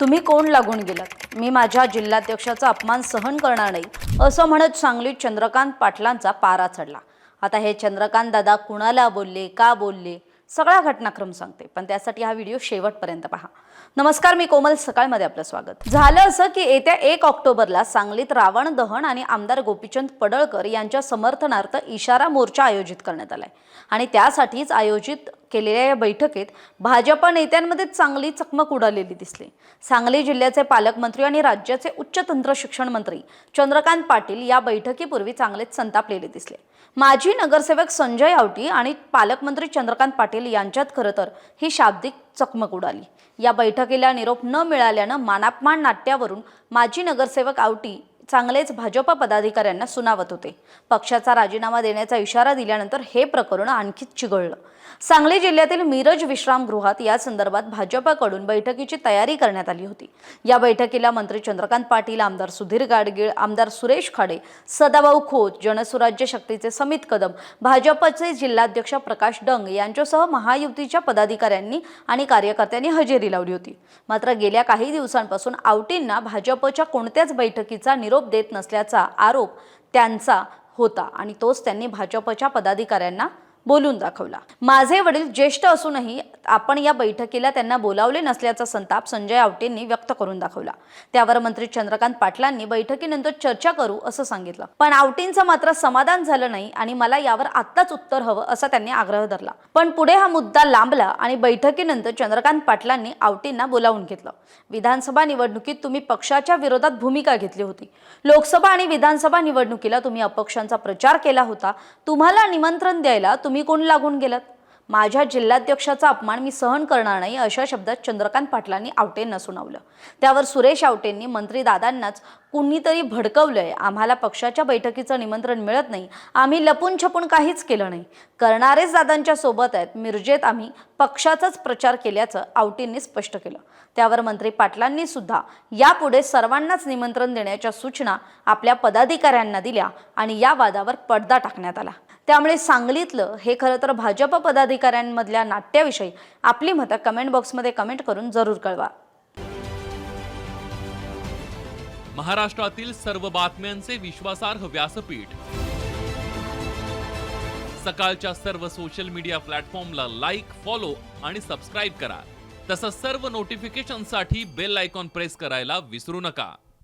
तुम्ही कोण लागून गेलात? मी माझ्या जिल्हाध्यक्षाचा अपमान सहन करणार नाही असं म्हणत सांगलीत चंद्रकांत पाटलांचा पारा चढला. आता हे चंद्रकांत दादा कुणाला बोलले का बोलले? सगळा घटनाक्रम सांगते पण त्यासाठी हा व्हिडिओ शेवटपर्यंत पहा. नमस्कार मी कोमल. सकाळमध्ये आपलं स्वागत. झालं असं की येत्या एक ऑक्टोबरला सांगलीत रावण दहन आणि आमदार गोपीचंद पडळकर यांच्या समर्थनार्थ इशारा मोर्चा आयोजित करण्यात आलाय. आणि त्यासाठीच आयोजित केलेल्या या बैठकीत भाजप नेत्यांमध्ये चांगली चकमक उडालेली दिसली. सांगली जिल्ह्याचे पालकमंत्री आणि राज्याचे उच्च तंत्र शिक्षण मंत्री चंद्रकांत पाटील या बैठकीपूर्वी चांगलेच संतापलेले दिसले. माजी नगरसेवक संजय आवटी आणि पालकमंत्री चंद्रकांत पाटील यांच्यात खरं तर ही शाब्दिक चकमक उडाली. या बैठकीला निरोप न मिळाल्यानं मानापमान नाट्यावरून माजी नगरसेवक आवटी चांगलेच भाजप पदाधिकाऱ्यांना सुनावत होते. पक्षाचा राजीनामा देण्याचा इशारा दिल्यानंतर हे प्रकरण आणखीच चिघळलं. सांगली जिल्ह्यातील मिरज विश्रामगृहात या संदर्भात भाजपाकडून बैठकीची तयारी करण्यात आली होती. या बैठकीला मंत्री चंद्रकांत पाटील आमदार सुधीर गाडगीळ आमदार सुरेश खाडे सदाभाऊ खोत जनसुराज्य शक्तीचे समित कदम भाजपचे जिल्हाध्यक्ष प्रकाश डंग यांच्यासह महायुतीच्या पदाधिकाऱ्यांनी आणि कार्यकर्त्यांनी हजेरी लावली होती. मात्र गेल्या काही दिवसांपासून आवटींना भाजपच्या कोणत्याच बैठकीचा निरोप देत नसल्याचा आरोप त्यांचा होता आणि तोच त्यांनी भाजपच्या पदाधिकाऱ्यांना बोलून दाखवला. माझे वडील ज्येष्ठ असूनही आपण या बैठकीला त्यांना बोलावले नसल्याचा संताप संजय आवटेंनी व्यक्त करून दाखवला. त्यावर मंत्री चंद्रकांत पाटलांनी बैठकीनंतर चर्चा करू असं सांगितलं. पण आवटींचं मात्र समाधान झालं नाही आणि मला यावर आत्ताच उत्तर हवं असा त्यांनी आग्रह धरला. पण पुढे हा मुद्दा लांबला आणि बैठकीनंतर चंद्रकांत पाटलांनी आवटींना बोलावून घेतलं. विधानसभा निवडणुकीत तुम्ही पक्षाच्या विरोधात भूमिका घेतली होती. लोकसभा आणि विधानसभा निवडणुकीला तुम्ही अपक्षांचा प्रचार केला होता. तुम्हाला निमंत्रण द्यायला तुम्ही कोण लागून गेलात? माझ्या जिल्हाध्यक्षाचा अपमान मी सहन करणार नाही अशा शब्दात चंद्रकांत पाटलांनी आवटेंना सुनावलं. त्यावर सुरेश आवटेंनी मंत्री दादांनाच कुणीतरी भडकवलंय. आम्हाला पक्षाच्या बैठकीचं निमंत्रण मिळत नाही. आम्ही लपून छपून काहीच केलं नाही. करणारेच दादांच्या सोबत आहेत. मिरजेत आम्ही पक्षाचाच प्रचार केल्याचं आवटींनी स्पष्ट केलं. त्यावर मंत्री पाटलांनी सुद्धा यापुढे सर्वांनाच निमंत्रण देण्याच्या सूचना आपल्या पदाधिकाऱ्यांना दिल्या आणि या वादावर पडदा टाकण्यात आला. त्यामुळे सांगलीतलं हे खरं तर भाजप पदाधिकारी अधिकाऱ्यांमधल्या नाट्याविषयी आपली मतं कमेंट बॉक्समध्ये कमेंट करून जरूर कळवा. महाराष्ट्रातील सर्व बातम्यांचे विश्वासार्ह व्यासपीठ. सकाळच्या सर्व सोशल मीडिया प्लॅटफॉर्मला लाईक फॉलो आणि सबस्क्राईब करा. तसंच सर्व नोटिफिकेशनसाठी बेल आयकॉन प्रेस करायला विसरू नका.